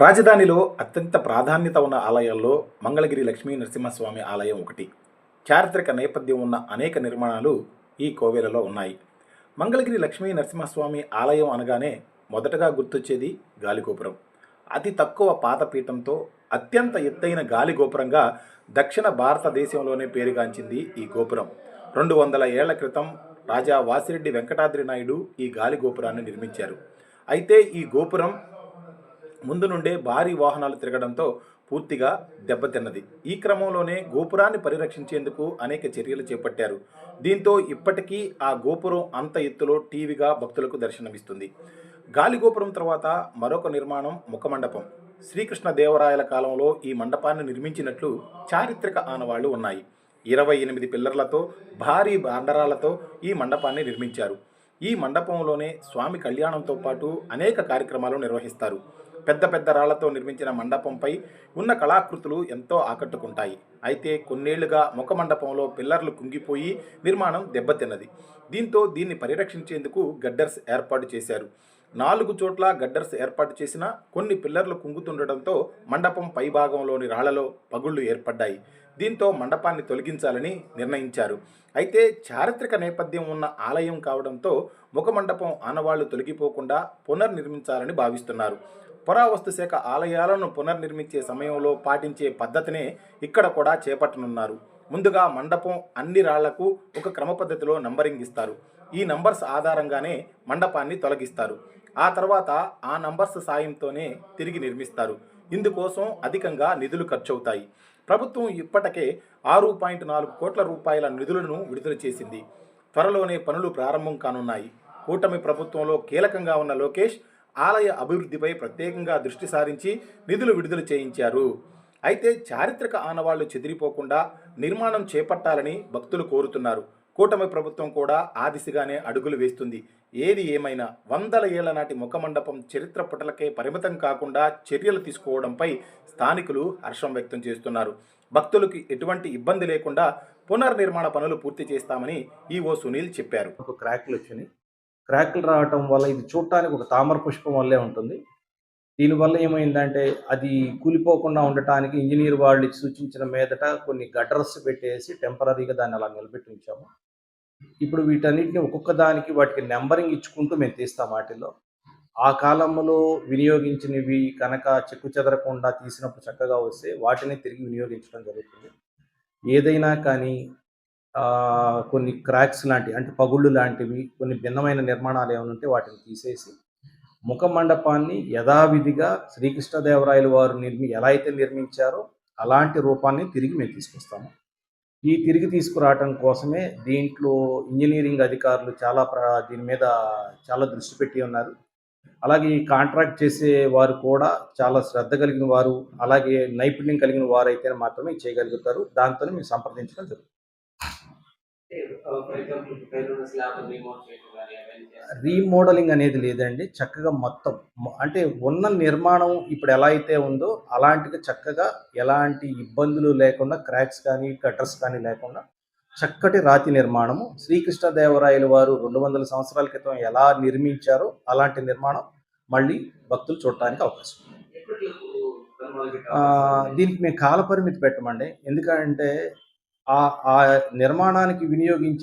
రాజధానిలో అత్యంత ప్రాధాన్యత ఉన్న ఆలయాల్లో మంగళగిరి లక్ష్మీ నరసింహస్వామి ఆలయం ఒకటి. చారిత్రక నేపథ్యం ఉన్న అనేక నిర్మాణాలు ఈ కోవెలలో ఉన్నాయి. మంగళగిరి లక్ష్మీ నరసింహస్వామి ఆలయం అనగానే మొదటగా గుర్తొచ్చేది గాలిగోపురం. అతి తక్కువ పాతపీఠంతో అత్యంత ఎత్తైన గాలిగోపురంగా దక్షిణ భారతదేశంలోనే పేరుగాంచింది ఈ గోపురం. రెండు వందల ఏళ్ళ క్రితం రాజా వాసిరెడ్డి వెంకటాద్రి నాయుడు ఈ గాలిగోపురాన్ని నిర్మించారు. అయితే ఈ గోపురం ముందు నుండే భారీ వాహనాలు తిరగడంతో పూర్తిగా దెబ్బతిన్నది. ఈ క్రమంలోనే గోపురాన్ని పరిరక్షించేందుకు అనేక చర్యలు చేపట్టారు. దీంతో ఇప్పటికీ ఆ గోపురం అంత ఎత్తులో టీవీగా భక్తులకు దర్శనమిస్తుంది. గాలి గోపురం తర్వాత మరొక నిర్మాణం ముఖమండపం. శ్రీకృష్ణ దేవరాయల కాలంలో ఈ మండపాన్ని నిర్మించినట్లు చారిత్రక ఆనవాళ్ళు ఉన్నాయి. ఇరవై ఎనిమిది పిల్లర్లతో భారీ బాండరాలతో ఈ మండపాన్ని నిర్మించారు. ఈ మండపంలోనే స్వామి కళ్యాణంతో పాటు అనేక కార్యక్రమాలు నిర్వహిస్తారు. పెద్ద పెద్ద రాళ్ళతో నిర్మించిన మండపంపై ఉన్న కళాకృతులు ఎంతో ఆకట్టుకుంటాయి. అయితే కొన్నేళ్ళుగా ముఖ మండపంలో పిల్లర్లు కుంగిపోయి నిర్మాణం దెబ్బతిన్నది. దీంతో దీన్ని పరిరక్షించేందుకు గడ్డర్స్ ఏర్పాటు చేశారు. నాలుగు చోట్ల గడ్డర్స్ ఏర్పాటు చేసిన కొన్ని పిల్లర్లు కుంగుతుండటంతో మండపం పైభాగంలోని రాళ్ళలో పగుళ్ళు ఏర్పడ్డాయి. దీంతో మండపాన్ని తొలగించాలని నిర్ణయించారు. అయితే చారిత్రక నేపథ్యం ఉన్న ఆలయం కావడంతో ముఖమండపం ఆనవాళ్ళు తొలగిపోకుండా పునర్నిర్మించాలని భావిస్తున్నారు. పురావస్తు శాఖ ఆలయాలను పునర్నిర్మించే సమయంలో పాటించే పద్ధతినే ఇక్కడ కూడా చేపట్టనున్నారు. ముందుగా మండపం అన్ని రాళ్ళకు ఒక క్రమ పద్ధతిలో నంబరింగ్ ఇస్తారు. ఈ నంబర్స్ ఆధారంగానే మండపాన్ని తొలగిస్తారు. ఆ తర్వాత ఆ నంబర్స్ సాయంతోనే తిరిగి నిర్మిస్తారు. ఇందుకోసం అధికంగా నిధులు ఖర్చవుతాయి. ప్రభుత్వం ఇప్పటికే ఆరు పాయింట్ నాలుగు కోట్ల రూపాయల నిధులను విడుదల చేసింది. త్వరలోనే పనులు ప్రారంభం కానున్నాయి. కూటమి ప్రభుత్వంలో కీలకంగా ఉన్న లోకేష్ ఆలయ అభివృద్ధిపై ప్రత్యేకంగా దృష్టి సారించి నిధులు విడుదల చేయించారు. అయితే చారిత్రక ఆనవాళ్ళు చెదిరిపోకుండా నిర్మాణం చేపట్టాలని భక్తులు కోరుతున్నారు. కూటమి ప్రభుత్వం కూడా ఆ దిశగానే అడుగులు వేస్తుంది. ఏది ఏమైనా వందల ఏళ్ళ నాటి ముఖమండపం చరిత్ర పుటలకే పరిమితం కాకుండా చర్యలు తీసుకోవడంపై స్థానికులు హర్షం వ్యక్తం చేస్తున్నారు. భక్తులకు ఎటువంటి ఇబ్బంది లేకుండా పునర్నిర్మాణ పనులు పూర్తి చేస్తామని ఈవో సునీల్ చెప్పారు. ఒక క్రాక్లు వచ్చినాయి. క్రాక్లు రావటం వల్ల ఇది చూడటానికి ఒక తామర పుష్పం వల్లే ఉంటుంది. దీనివల్ల ఏమైందంటే అది కూలిపోకుండా ఉండటానికి ఇంజనీర్ వాళ్ళు సూచించిన మీదట కొన్ని గటర్స్ పెట్టేసి టెంపరీగా దాన్ని అలా నిలబెట్టి ఉంచాము. ఇప్పుడు వీటన్నిటిని ఒక్కొక్క దానికి వాటికి నెంబరింగ్ ఇచ్చుకుంటూ మేము తీస్తాం వాటిలో ఆ కాలంలో వినియోగించినవి కనుక చెక్కు చెదరకుండా తీసినప్పుడు చక్కగా వస్తే వాటిని తిరిగి వినియోగించడం జరుగుతుంది. ఏదైనా కానీ కొన్ని క్రాక్స్ లాంటివి అంటే పగుళ్ళు లాంటివి కొన్ని భిన్నమైన నిర్మాణాలు ఏమైనా ఉంటే వాటిని తీసేసి ముఖ మండపాన్ని యథావిధిగా శ్రీకృష్ణదేవరాయలు వారు నిర్మి ఎలా అయితే నిర్మించారో అలాంటి రూపాన్ని తిరిగి మేము తీసుకొస్తాము. ఈ తిరిగి తీసుకురావటం కోసమే దీంట్లో ఇంజనీరింగ్ అధికారులు చాలా ప్ర దీని మీద చాలా దృష్టి పెట్టి ఉన్నారు. అలాగే ఈ కాంట్రాక్ట్ చేసే వారు కూడా చాలా శ్రద్ధ కలిగిన వారు అలాగే నైపుణ్యం కలిగిన వారు అయితే మాత్రమే చేయగలుగుతారు. దాంతోనే మేము సంప్రదించడం జరుగుతుంది. రీమోడలింగ్ అనేది లేదండి. చక్కగా మొత్తం అంటే ఉన్న నిర్మాణం ఇప్పుడు ఎలా అయితే ఉందో అలాంటిగా చక్కగా ఎలాంటి ఇబ్బందులు లేకుండా క్రాక్స్ కానీ కట్టర్స్ కానీ లేకుండా చక్కటి రాతి నిర్మాణము. శ్రీకృష్ణదేవరాయలు వారు రెండు వందల సంవత్సరాల క్రితం ఎలా నిర్మించారో అలాంటి నిర్మాణం మళ్ళీ భక్తులు చూడటానికి అవకాశం దీనికి మేము కాల పరిమితి పెట్టమండి. ఎందుకంటే ఆ ఆ నిర్మాణానికి వినియోగించి